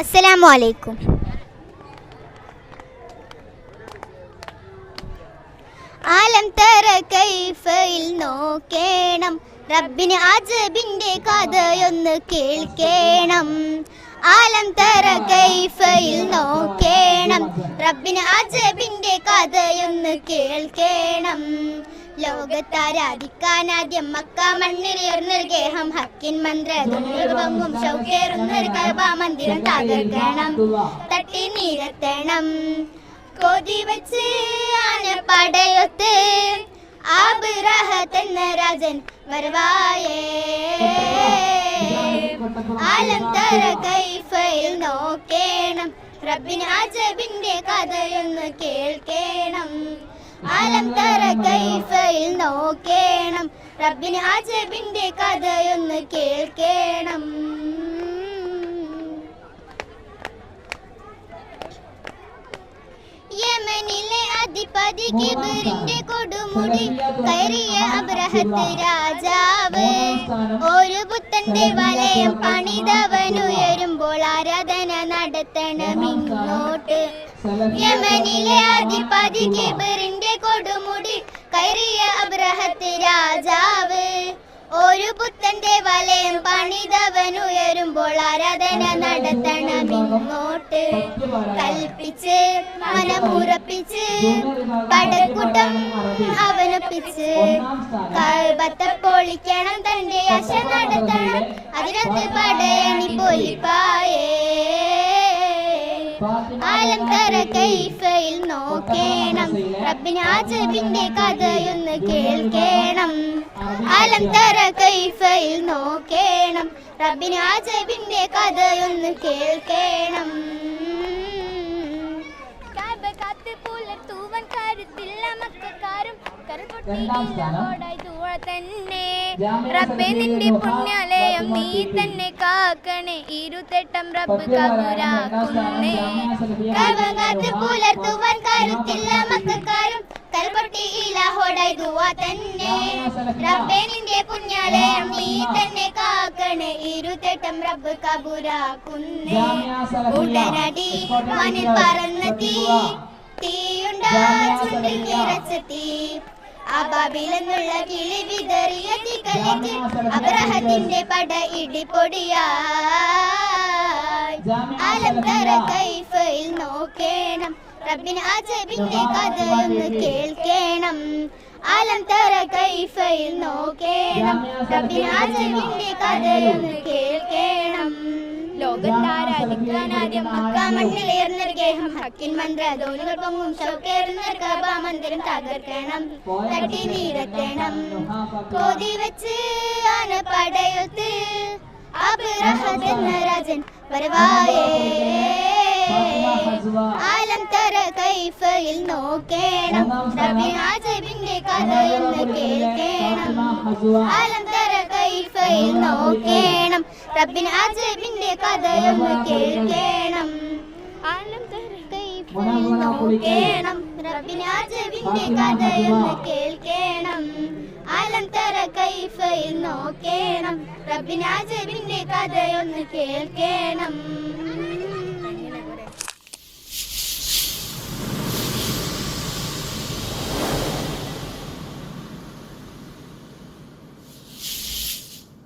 അസ്സലാമു അലൈക്കും ആലം തര കൈഫയിൽ നോക്കേണം. റബ്ബിന് അജബിന്റെ കഥയൊന്ന് കേൾക്കേണം. ആലം തര കൈഫയിൽ നോക്കേണം. റബ്ബിന് അജബിന്റെ കഥയൊന്ന് കേൾക്കേണം. ലോകത്താരാധിക്കാൻ ആദ്യം മക്ക മണ്ണിലേർന്നൊരു ഗേഹം. ഹക്കിൻ മന്ത്രങ്ങും ഷൗക്കേറുന്നൊരു കബ മന്ദിരം തകർക്കണം തട്ടി നീരത്തണം. കൊതി വെച്ച് ആന പടയൊത്ത് ആബിറഹത്തെന്ന രാജൻ വരവായേ. ആലം തര കൈഫയിൽ നോക്കേണം. റബ്ബിൻ അജബിന്റെ കഥയൊന്ന് കേൾക്കേണം. ആലം കൈഫയിൽ നോക്കേണം. റബ്ബിന് അജബിന്റെ കഥയൊന്ന് കേൾക്കേണം. യമനിലെ അധിപതി കിബിറിന്റെ കൊടുമുടി കയറിയ അബ്രഹത്ത് രാജാവ്. ഒരു പുത്തന്റെ വലയം പണിതവനുയരുമ്പോൾ ആരാധന നടത്തണമിങ്ങോട്ട് യമനിലെ അധിപതി കിബിറിന്റെ കൊടുമുടി കയറിയ അബ്രഹത്ത് രാജാവ്. ഒരു പുത്തന്റെ വലയം പണിതവനുയരുമ്പോൾ ആരാധന നടത്തണമിങ്ങോട്ട് കൽപ്പിച്ച് മനമുറപ്പിച്ച് പടക്കൂട്ടം അവനൊപ്പിച്ച് കൽബത്തെ പൊളിക്കണം തന്റെ അശ നടത്തണം. അതിനകത്ത് പടയണി പൊലിപ്പായേ. തറ കൈഫയിൽ നോക്കേണം. റബിനാജബിന്റെ കഥയൊന്ന് കേൾക്കേണം. തറ കൈഫയിൽ നോക്കേണം. റബിനാജബിന്റെ കഥയൊന്ന് കേൾക്കേണം. കരുത്തില്ല മക്കാരും. ദൂര തന്നെ. റബ്ബെ നിന്റെ പുണ്യാലയം നീ തന്നെ കാക്കണേ. ഇരുതെട്ടം റബ്ബ് പുലർത്തുവാൻ കരുത്തില്ല മക്കാരും. കൽപൊട്ടി ഇലാഹോടായി ദുവാ തന്നെ റബ്ബേ നിന്റെ പുണ്യാലയം നീ തന്നെ കാക്കണേ. ഇരുതെട്ടം റബ്ബ് കബുരാക്കുന്നേ. ഉടനടി മനിൽ പറന്ന തീ തീയുണ്ടാ. ചുണ്ടിൽ നിറച്ച തീ. അബാബിലെന്നുള്ള കിളി വിതറിയ തിക്കലേക്ക് അബ്രഹത്തിന്റെ പട ഇടിപൊടിയായി. അലങ്കര കൈഫയിൽ നോക്കേണം. റബ്ബിൻ അജബിന്റെ കഥയൊന്ന് കേൾക്കേണം. ആലം തറ കൈഫയിൽ നോക്കേണം. റബ്ബിൻ അജബിന്റെ കഥയൊന്ന് കേൾക്കേണം. ലോകത്താരാധിക്കാൻ വരവായേ. ആലം തര കൈഫയിൽ നോക്കേണം. റബിനാജബിന്റെ കഥയൊന്ന് കേൾക്കേണം. ആലം തര കൈഫയിൽ നോക്കേണം റബ്ബിനാജബിന്റെ കഥയൊന്ന് കേൾക്കേണം. കൈഫയിൽ നോക്കേണം. റബ്ബിനാജബിന്റെ കഥയൊന്ന് കേൾക്കേണം. ആലം തറ കൈഫയിൽ നോക്കേണം. റബ്ബിനാജബിന്റെ കഥയൊന്ന് കേൾക്കേണം.